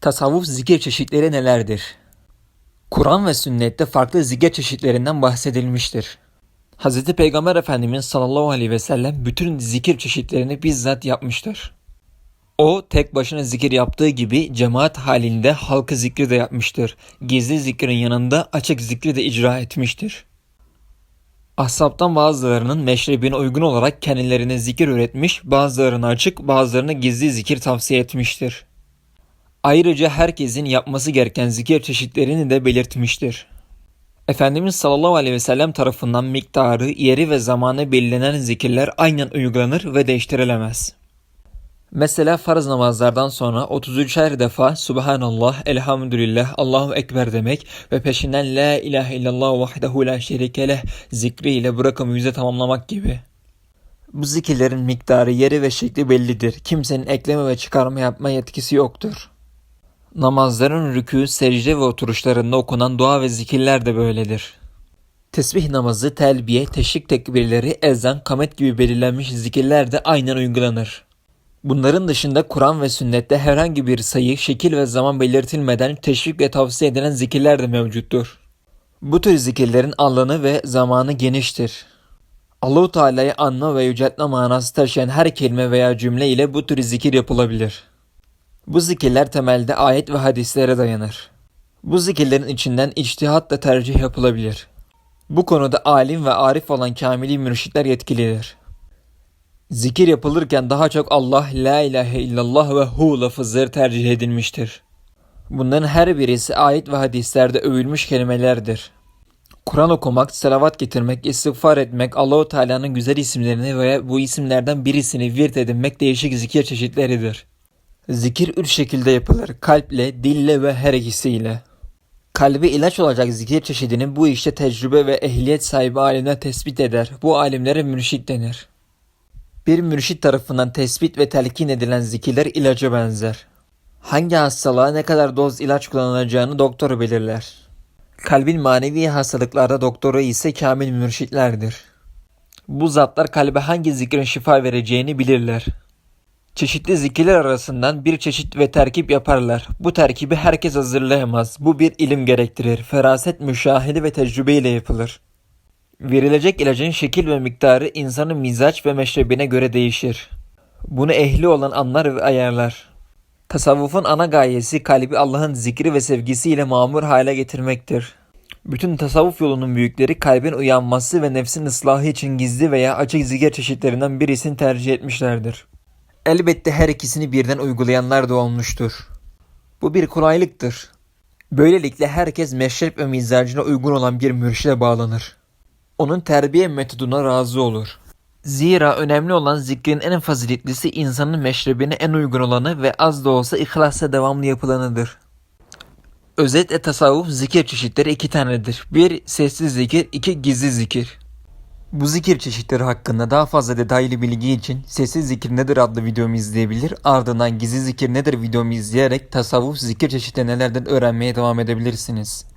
Tasavvuf zikir çeşitleri nelerdir? Kur'an ve sünnette farklı zikir çeşitlerinden bahsedilmiştir. Hz. Peygamber Efendimiz sallallahu aleyhi ve sellem bütün zikir çeşitlerini bizzat yapmıştır. O tek başına zikir yaptığı gibi cemaat halinde halkı zikri de yapmıştır. Gizli zikrin yanında açık zikri de icra etmiştir. Ashabtan bazılarının meşrebine uygun olarak kendilerine zikir üretmiş, bazılarına açık, bazılarına gizli zikir tavsiye etmiştir. Ayrıca herkesin yapması gereken zikir çeşitlerini de belirtmiştir. Efendimiz sallallahu aleyhi ve sellem tarafından miktarı, yeri ve zamanı belirlenen zikirler aynen uygulanır ve değiştirilemez. Mesela farz namazlardan sonra 33'er defa Subhanallah, Elhamdülillah, Allahu Ekber demek ve peşinden La ilahe illallah vahdehu la şerike leh zikriyle bırakımı yüze tamamlamak gibi. Bu zikirlerin miktarı, yeri ve şekli bellidir. Kimsenin ekleme ve çıkarma yapma yetkisi yoktur. Namazların rükû, secde ve oturuşlarında okunan dua ve zikirler de böyledir. Tesbih namazı, telbiye, teşrik tekbirleri, ezan, kamet gibi belirlenmiş zikirler de aynen uygulanır. Bunların dışında Kur'an ve sünnette herhangi bir sayı, şekil ve zaman belirtilmeden teşvik ve tavsiye edilen zikirler de mevcuttur. Bu tür zikirlerin alanı ve zamanı geniştir. Allahu Teala'yı anma ve yüceltme manası taşıyan her kelime veya cümle ile bu tür zikir yapılabilir. Bu zikirler temelde ayet ve hadislere dayanır. Bu zikirlerin içinden içtihatla tercih yapılabilir. Bu konuda alim ve arif olan kamili mürşitler yetkilidir. Zikir yapılırken daha çok Allah, La ilahe illallah ve Hu lafızları tercih edilmiştir. Bunların her birisi ayet ve hadislerde övülmüş kelimelerdir. Kur'an okumak, selavat getirmek, istiğfar etmek, Allahu Teala'nın güzel isimlerini veya bu isimlerden birisini virt edinmek değişik zikir çeşitleridir. Zikir üç şekilde yapılır. Kalple, dille ve her ikisiyle. Kalbe ilaç olacak zikir çeşidini bu işte tecrübe ve ehliyet sahibi alimler tespit eder. Bu alimlere mürşit denir. Bir mürşit tarafından tespit ve telkin edilen zikirler ilaca benzer. Hangi hastalığa ne kadar doz ilaç kullanılacağını doktor belirler. Kalbin manevi hastalıklarda doktoru ise kamil mürşitlerdir. Bu zatlar kalbe hangi zikrin şifa vereceğini bilirler. Çeşitli zikirler arasından bir çeşit ve terkip yaparlar. Bu terkibi herkes hazırlayamaz. Bu bir ilim gerektirir. Feraset, müşahede ve tecrübe ile yapılır. Verilecek ilacın şekil ve miktarı insanın mizaç ve meşrebine göre değişir. Bunu ehli olan anlar ve ayarlar. Tasavvufun ana gayesi kalbi Allah'ın zikri ve sevgisiyle mamur hale getirmektir. Bütün tasavvuf yolunun büyükleri kalbin uyanması ve nefsin ıslahı için gizli veya açık zikir çeşitlerinden birisini tercih etmişlerdir. Elbette her ikisini birden uygulayanlar da olmuştur. Bu bir kolaylıktır. Böylelikle herkes meşrep ve mizacına uygun olan bir mürşide bağlanır. Onun terbiye metoduna razı olur. Zira önemli olan zikrin en faziletlisi insanın meşrebine en uygun olanı ve az da olsa ihlasla devamlı yapılanıdır. Özetle tasavvuf zikir çeşitleri iki tanedir. Bir sessiz zikir, iki gizli zikir. Bu zikir çeşitleri hakkında daha fazla detaylı bilgi için Sessiz Zikir Nedir adlı videomu izleyebilir. Ardından Gizli Zikir Nedir videomu izleyerek tasavvuf zikir çeşitleri nelerden öğrenmeye devam edebilirsiniz.